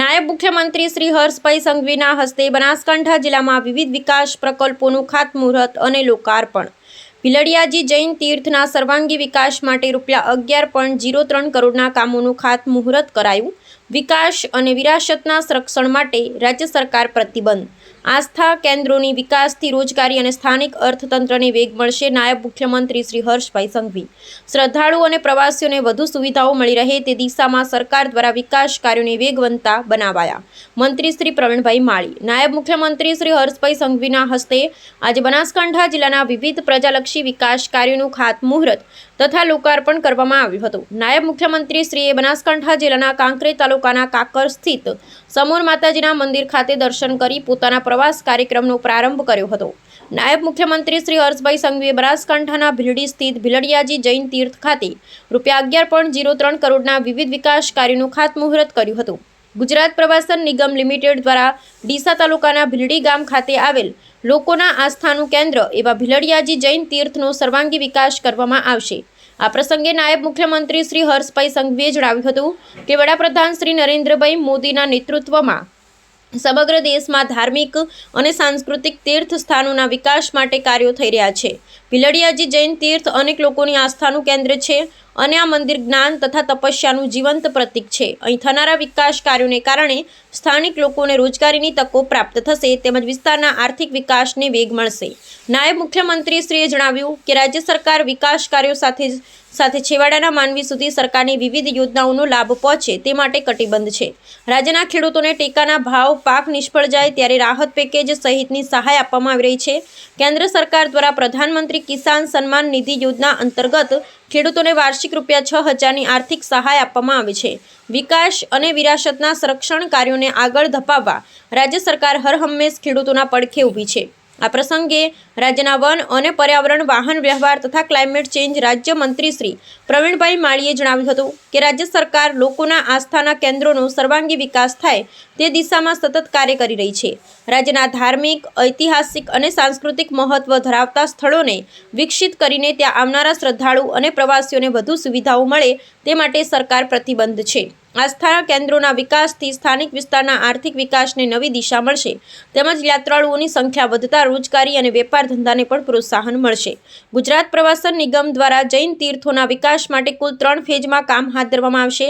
નાયબ મુખ્યમંત્રી શ્રી હર્ષભાઈ સંઘવીના હસ્તે બનાસકાંઠા જિલ્લામાં વિવિધ વિકાસ પ્રકલ્પોનું ખાતમુહૂર્ત અને લોકાર્પણ. ભીલડિયાજી જૈન તીર્થના સર્વાંગી વિકાસ માટે રૂપિયા અગિયાર પોઈન્ટ જીરો ત્રણ કરોડના કામોનું ખાતમુહૂર્ત કરાયું. વિકાસ અને વિરાસતના સંરક્ષણ માટે રાજ્ય સરકાર પ્રતિબદ્ધ આસ્થા કેન્દ્રોની વિકાસથી રોજગારી અને સ્થાનિક અર્થતંત્રને વેગ મળશે, નાયબ મુખ્યમંત્રી શ્રી હર્ષભાઈ સંઘવી. શ્રદ્ધાળુઓ અને પ્રવાસીઓને વધુ સુવિધાઓ મળી રહે તે દિશામાં સરકાર દ્વારા વિકાસ કાર્યોને વેગવંતા બનાવાયા. મંત્રી શ્રી પ્રવીણભાઈ માળી. નાયબ મુખ્યમંત્રી શ્રી હર્ષભાઈ સંઘવીના હસ્તે આજે બનાસકાંઠા જિલ્લાના વિવિધ પ્રજાલક્ષી વિકાસ કાર્યોનું ખાતમુહૂર્ત તથા લોકાર્પણ કરવામાં આવ્યું હતું. નાયબ મુખ્યમંત્રી શ્રીએ બનાસકાંઠા જિલ્લાના કાંકરે તાલુકાના કાકર સ્થિત સમૂર માતાજીના મંદિર ખાતે દર્શન કરી પોતાના પ્રવાસ કાર્યક્રમનો પ્રારંભ કર્યો હતો. નાયબ મુખ્યમંત્રી શ્રી હર્ષભાઈ સંઘવીએ બનાસકાંઠાના ભીલડી સ્થિત ભીલડિયાજી જૈન તીર્થ ખાતે રૂપિયા અગિયાર પોઈન્ટ જીરો ત્રણ કરોડના વિવિધ વિકાસ કાર્યોનું ખાતમુહૂર્ત કર્યું હતું. ગુજરાત પ્રવાસન નિગમ લિમિટેડ દ્વારા ડીસા તાલુકાના ભીલડી ગામ ખાતે આવેલ લોકોના આસ્થાનું કેન્દ્ર એવા ભીલડિયાજી જૈન તીર્થનો સર્વાંગી વિકાસ કરવામાં આવશે. આ પ્રસંગે નાયબ મુખ્યમંત્રી શ્રી હર્ષભાઈ સંઘવીએ જણાવ્યું હતું કે વડાપ્રધાન શ્રી નરેન્દ્રભાઈ મોદીના નેતૃત્વમાં સમગ્ર દેશમાં ધાર્મિક અને સાંસ્કૃતિક તીર્થ સ્થાનોના વિકાસ માટે કાર્યો થઈ રહ્યા છે. ભીલડિયાજી જૈન તીર્થ અનેક લોકોની આસ્થાનું કેન્દ્ર છે. અને આ મંદિર જ્ઞાન તથા તપસ્યાનું જીવંત પ્રતીક છે. અહીં થનારા વિકાસ કાર્યોને કારણે સ્થાનિક લોકોને રોજગારીની તકો પ્રાપ્ત થશે તેમજ વિસ્તારના આર્થિક વિકાસને વેગ મળશે. નાયબ મુખ્યમંત્રીશ્રીએ જણાવ્યું કે રાજ્ય સરકાર વિકાસ કાર્યો સાથે સાથે છેવાડાના માનવી સુધી સરકારની વિવિધ યોજનાઓનો લાભ પહોંચે તે માટે કટિબદ્ધ છે. રાજ્યના ખેડૂતોને ટેકાના ભાવ, પાક નિષ્ફળ જાય ત્યારે રાહત પેકેજ સહિતની સહાય આપવામાં આવી રહી છે. કેન્દ્ર સરકાર દ્વારા પ્રધાનમંત્રી કિસાન સન્માન નિધિ યોજના અંતર્ગત ખેડૂતોને વાર્ષિક રૂપિયા છ હજારની આર્થિક સહાય આપવામાં આવે છે. વિકાસ અને વિરાસતના સંરક્ષણ કાર્યોને આગળ ધપાવવા રાજ્ય સરકાર હરહંમેશ ખેડૂતોના પડખે ઊભી છે. આ પ્રસંગે રાજ્યના વન અને પર્યાવરણ, વાહન વ્યવહાર તથા ક્લાઇમેટ ચેન્જ રાજ્ય મંત્રી શ્રી પ્રવીણભાઈ માળીએ જણાવ્યું હતું કે રાજ્ય સરકાર લોકોના આસ્થાના કેન્દ્રોનો સર્વાંગી વિકાસ થાય તે દિશામાં સતત કાર્ય કરી રહી છે. રાજ્યના ધાર્મિક, ઐતિહાસિક અને સાંસ્કૃતિક મહત્વ ધરાવતા સ્થળોને વિકસિત કરીને ત્યાં આવનારા શ્રદ્ધાળુ અને પ્રવાસીઓને વધુ સુવિધાઓ મળે તે માટે સરકાર પ્રતિબદ્ધ છે. આસ્થાના કેન્દ્રોના વિકાસથી સ્થાનિક વિસ્તારના આર્થિક વિકાસને નવી દિશા મળશે. તેમજ યાત્રાળુઓની સંખ્યા વધતા રોજગારી અને વેપાર ધંધાને પણ પ્રોત્સાહન મળશે. ગુજરાત પ્રવાસન નિગમ દ્વારા જૈન તીર્થોના વિકાસ માટે કુલ ત્રણ ફેઝમાં કામ હાથ ધરવામાં આવશે.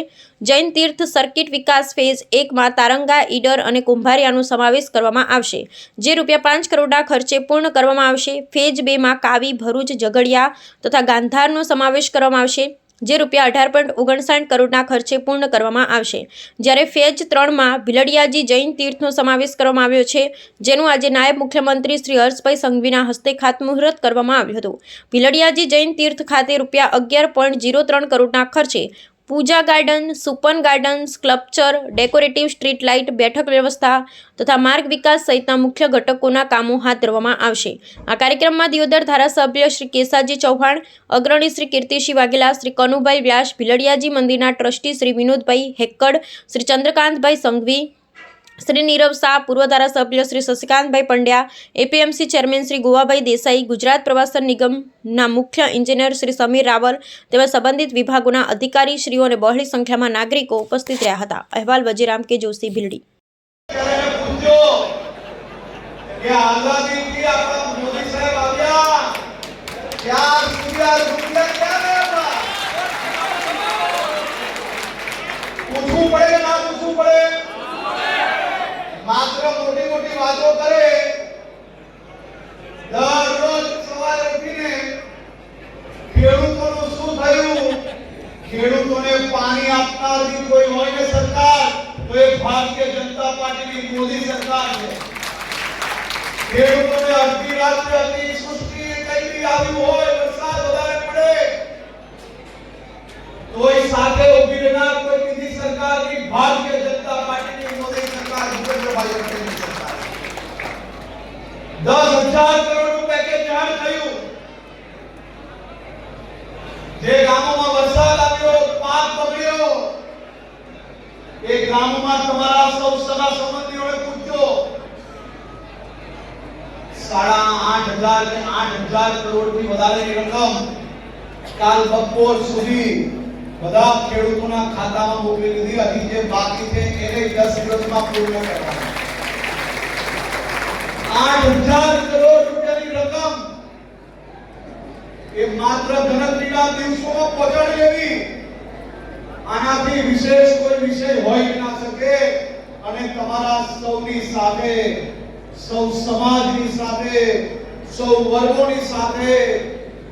જૈન તીર્થ સર્કિટ વિકાસ ફેઝ એકમાં તારંગા, ઈડર અને કુંભારિયાનો સમાવેશ કરવામાં આવશે, જે રૂપિયા પાંચ કરોડના ખર્ચે પૂર્ણ કરવામાં આવશે. ફેઝ બેમાં કાવી, ભરૂચ, ઝઘડિયા તથા ગાંધારનો સમાવેશ કરવામાં આવશે. જે રૂપિયા અઢાર પોઈન્ટ ઓગણસાઠ કરોડના ખર્ચે પૂર્ણ કરવામાં આવશે. જ્યારે ફેજ ત્રણમાં ભીલડિયાજી જૈન તીર્થનો સમાવેશ કરવામાં આવ્યો છે, જેનું આજે નાયબ મુખ્યમંત્રી શ્રી હર્ષભાઈ સંઘવીના હસ્તે ખાતમુહૂર્ત કરવામાં આવ્યું હતું. ભીલડિયાજી જૈન તીર્થ ખાતે રૂપિયા અગિયાર પોઈન્ટ જીરો ત્રણ કરોડના ખર્ચે Puja garden, સુપન garden sculpture, decorative, street light, બેઠક વ્યવસ્થા તથા માર્ગ વિકાસ સહિતના મુખ્ય ઘટકોના કામો હાથ ધરવામાં આવશે. આ કાર્યક્રમમાં દિયોદર ધારાસભ્ય શ્રી કેસાજી ચૌહાણ, અગ્રણી શ્રી કીર્તિસિંહ વાઘેલા, શ્રી કનુભાઈ વ્યાસ, ભીલડિયાજી મંદિરના ટ્રસ્ટી શ્રી વિનોદભાઈ હેક્કડ, શ્રી ચંદ્રકાંતભાઈ સંઘવી શ્રી નીરવ શાહ, પૂર્વ ધારાસભ્ય શ્રી શશિકાંતભાઈ પંડ્યા એપીએમસી ચેરમેન શ્રી ગોવાભાઈ દેસાઈ, ગુજરાત પ્રવાસન નિગમના મુખ્ય એન્જિનિયર શ્રી સમીર રાવલ તેમજ સંબંધિત વિભાગોના અધિકારી શ્રીઓ અને બહોળી સંખ્યામાં નાગરિકો ઉપસ્થિત રહ્યા હતા. અહેવાલ વજીરામ કે જોશી ભીલડી. આઝાદીથી આપણા મોદી સાહેબ આવ્યા ત્યાર સુધી આ રૂપિયા ક્યાં ગયા હતા પૂછવું પડે કે ના પૂછવું પડે માત્ર મોટી મોટી વાતો કરે, દરરોજ સવારે ઉઠીને ખેડૂતોનું શું થયું? ખેડૂતોને પાણી આપનારી કોઈ હોય ને સરકાર? તો એ ભારતીય જનતા પાર્ટીની મોદી સરકાર છે. ખેડૂતોને અડધી રાત્રે અતિ સૃષ્ટિ કઈ બી આવ્યું હોય, વરસાદ વધારે પડે તોય સાથે ઊભી રહેનાર કોઈ બીજી સરકારની ભારતીય જનતા પાર્ટીની મોદી સરકાર ભૂપેન્દ્રભાઈ પટેલની સરકાર દસ હજાર કરોડનું પેકેજ જાહેર થયું. જે ગામોમાં વરસાદ આવ્યો, પાક બગડ્યો, એ ગામમાં તમારા સૌ સગા સંબંધીઓને પૂછજો. સાડા આઠ હજાર ને આઠ હજાર કરોડથી વધારેની રકમ કાલ બપોર સુધી બધા ખેડૂતોના ખાતામાં મોકલી દીધી. હજી જે બાકી છે એને દસ દિવસમાં પૂર્ણ કરવાના આઠ હજાર કરોડ રૂપિયાની રકમ એ માત્ર ગણતરીના દિવસોમાં પહોંચાડી લેવી આનાથી વિશેષ કોઈ વિષય હોઈ ના શકે અને તમારા સૌની સાથે, સૌ સમાજની સાથે, સૌ વર્ગોની સાથે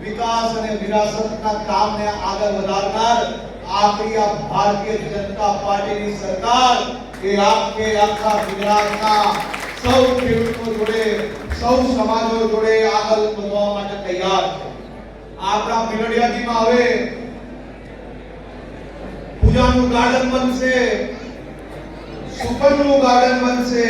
વિકાસ અને વિરાસતના કામને આગળ વધારનાર આખરી આ ભારતીય જનતા પાર્ટીની સરકાર એ આખે આખા ગુજરાતના સૌ ખેડૂતો જોડે, સૌ સમાજો જોડે આગળ વધવા આપણા મેલડિયાજીમાં આવે પૂજાનું ગાર્ડન બનશે સુપરનું ગાર્ડન બનશે.